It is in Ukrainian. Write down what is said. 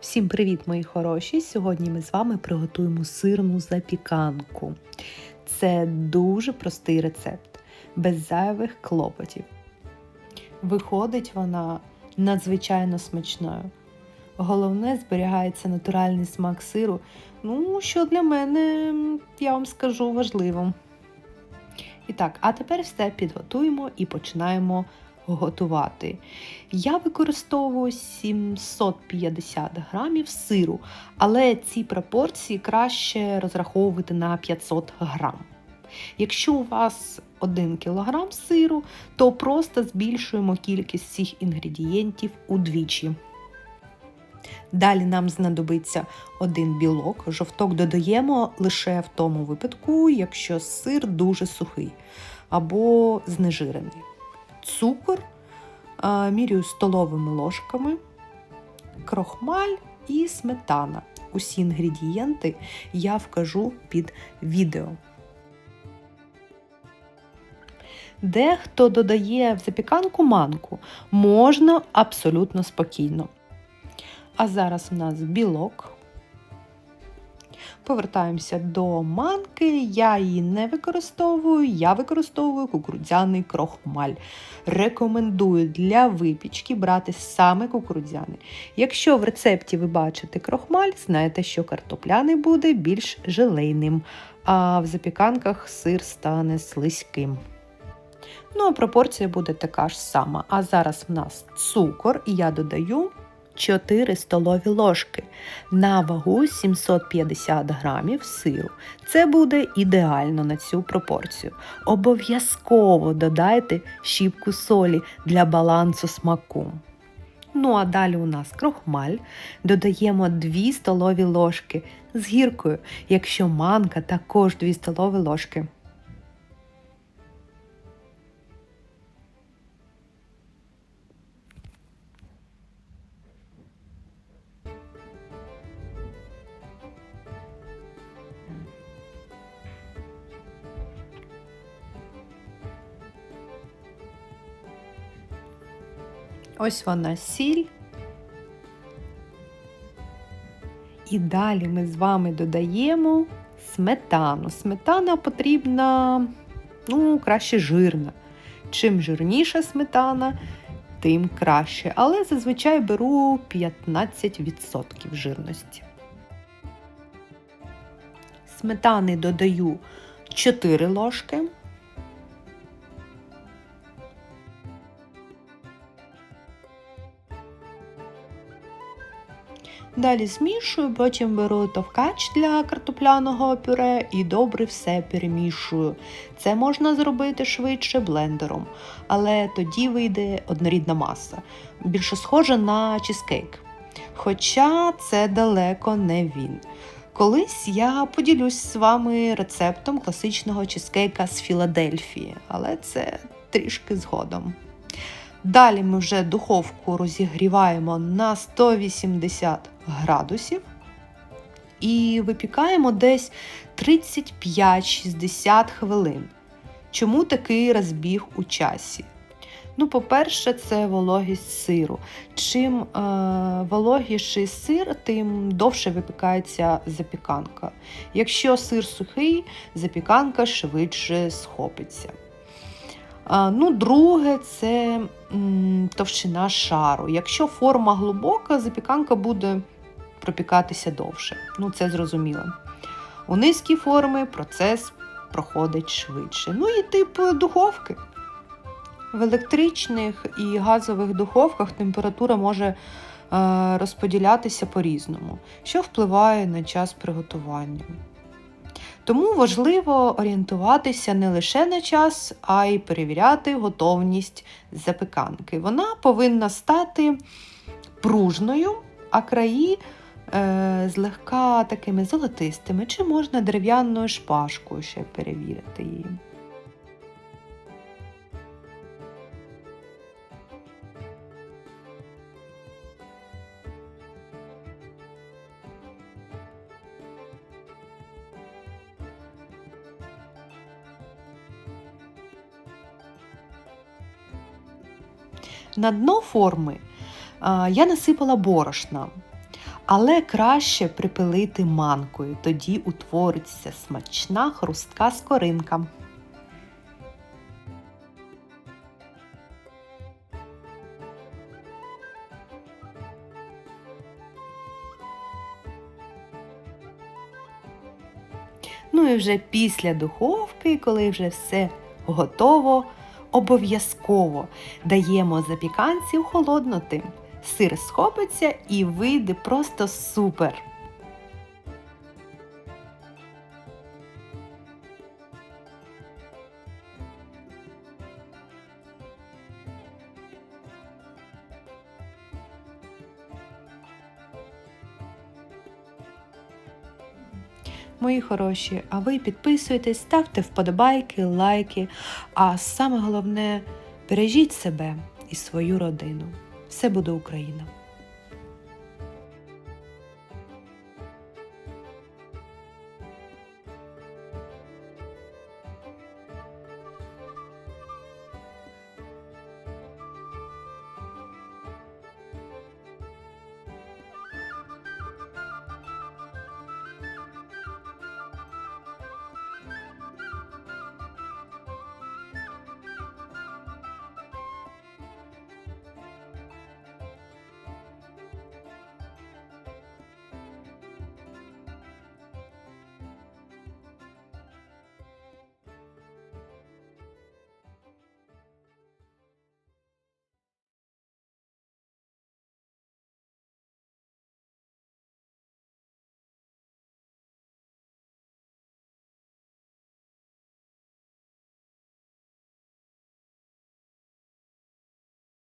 Всім привіт, мої хороші! Сьогодні ми з вами приготуємо сирну запіканку. Це дуже простий рецепт, без зайвих клопотів. Виходить вона надзвичайно смачною. Головне, зберігається натуральний смак сиру, ну, що для мене, я вам скажу, важливо. І так, а тепер все підготуємо і починаємо готувати. Я використовую 750 грамів сиру, але ці пропорції краще розраховувати на 500 грам. Якщо у вас 1 кг сиру, то просто збільшуємо кількість цих інгредієнтів удвічі. Далі нам знадобиться один білок. Жовток додаємо лише в тому випадку, якщо сир дуже сухий або знежирений. Цукор міряю столовими ложками, крохмаль і сметана. Усі інгредієнти я вкажу під відео. Дехто додає в запіканку манку, можна абсолютно спокійно. А зараз у нас білок. Повертаємося до манки. Я її не використовую, я використовую кукурудзяний крохмаль. Рекомендую для випічки брати саме кукурудзяний. Якщо в рецепті ви бачите крохмаль, знаєте, що картопляний буде більш желейним, а в запіканках сир стане слизьким. Ну, а пропорція буде така ж сама. А зараз в нас цукор, і я додаю 4 столові ложки на вагу 750 грамів сиру. Це буде ідеально на цю пропорцію. Обов'язково додайте щіпку солі для балансу смаку. Ну, а далі у нас крохмаль. Додаємо 2 столові ложки з гіркою, якщо манка також 2 столові ложки. Ось вона сіль. І далі ми з вами додаємо сметану. Сметана потрібна, ну, краще жирна. Чим жирніша сметана, тим краще. Але зазвичай беру 15% жирності. Сметани додаю 4 ложки. Далі змішую, потім беру товкач для картопляного пюре і добре все перемішую. Це можна зробити швидше блендером, але тоді вийде однорідна маса, більше схожа на чизкейк. Хоча це далеко не він. Колись я поділюсь з вами рецептом класичного чизкейка з Філадельфії, але це трішки згодом. Далі ми вже духовку розігріваємо на 180 градусів і випікаємо десь 35-60 хвилин. Чому такий розбіг у часі? Ну, по-перше, це вологість сиру. Чим е, вологіший сир, тим довше випікається запіканка. Якщо сир сухий, запіканка швидше схопиться. Ну, Друге, це м, товщина шару. Якщо форма глибока, запіканка буде пропікатися довше. Ну, це зрозуміло. У низькій форми процес проходить швидше. Ну і тип духовки. В електричних і газових духовках температура може е, розподілятися по-різному, що впливає на час приготування. Тому важливо орієнтуватися не лише на час, а й перевіряти готовність запеканки. Вона повинна стати пружною, а краї е, злегка такими золотистими, чи можна дерев'яною шпажкою ще перевірити її. На дно форми я насипала борошна. Але краще припилити манкою, тоді утвориться смачна хрустка скоринка. Ну і вже після духовки, коли вже все готово, обов'язково даємо запіканці охолоднути. Сир схопиться і вийде просто супер. Мої хороші, а ви підписуйтесь, ставте вподобайки, лайки. А саме головне, бережіть себе і свою родину. Все буде Україна!